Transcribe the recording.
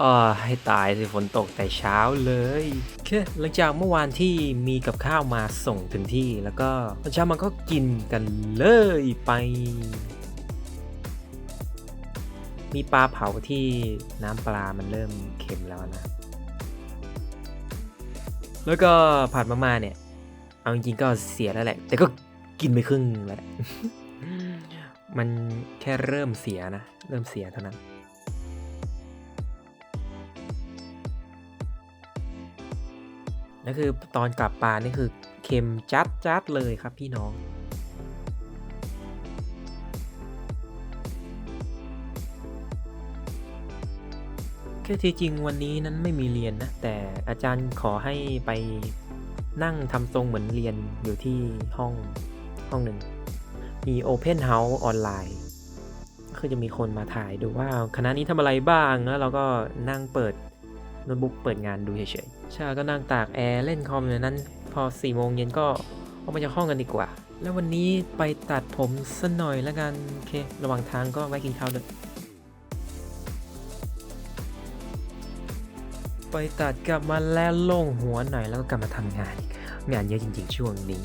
อ่าให้ตายสิฝนตกแต่เช้าเลยโอเคหลังจากเมื่อวานที่มีกับข้าวมาส่งถึงที่แล้วก็ตอนเช้ามันก็กินกันเลยไป มีปลาเผาที่น้ำปลามันเริ่มเค็มแล้วนะ แล้วก็ผัดมาม่าเนี่ย เอาจริงๆก็เสียแล้วแหละ แต่ก็กินไปครึ่งแล้วมันแค่เริ่มเสียนะ เริ่มเสียเท่านั้น นั่นคือตอนกลับปลานี่คือเค็มจัดจัดเลยครับพี่น้อง แค่ที่จริงวันนี้นั้นไม่มีเรียนนะ แต่อาจารย์ขอให้ไปนั่งทำทรงเหมือนเรียนอยู่ที่ห้องห้องหนึ่ง มี Open House ออนไลน์คือจะมีคนมาถ่ายดูว่าคณะนี้ทำอะไรบ้างแล้วเราก็นั่งเปิด น้ตบุ๊กเปิดงานดูเฉยๆช่ก็นั่งตากแอร์เล่นคอมอยู่นั้น พอ4ี่โมงเย็นก็ออกมาจากห้องกันดีกว่า แล้ววันนี้ไปตัดผมสักหน่อยแล้วกันโอเค ระหว่างทางก็แวะกินข้าวด้วยไปตัดกลับมาแล้วโล่งหัวหน่อยแล้วก็กลับมาทำงาน งานเยอะจริงๆช่วงนี้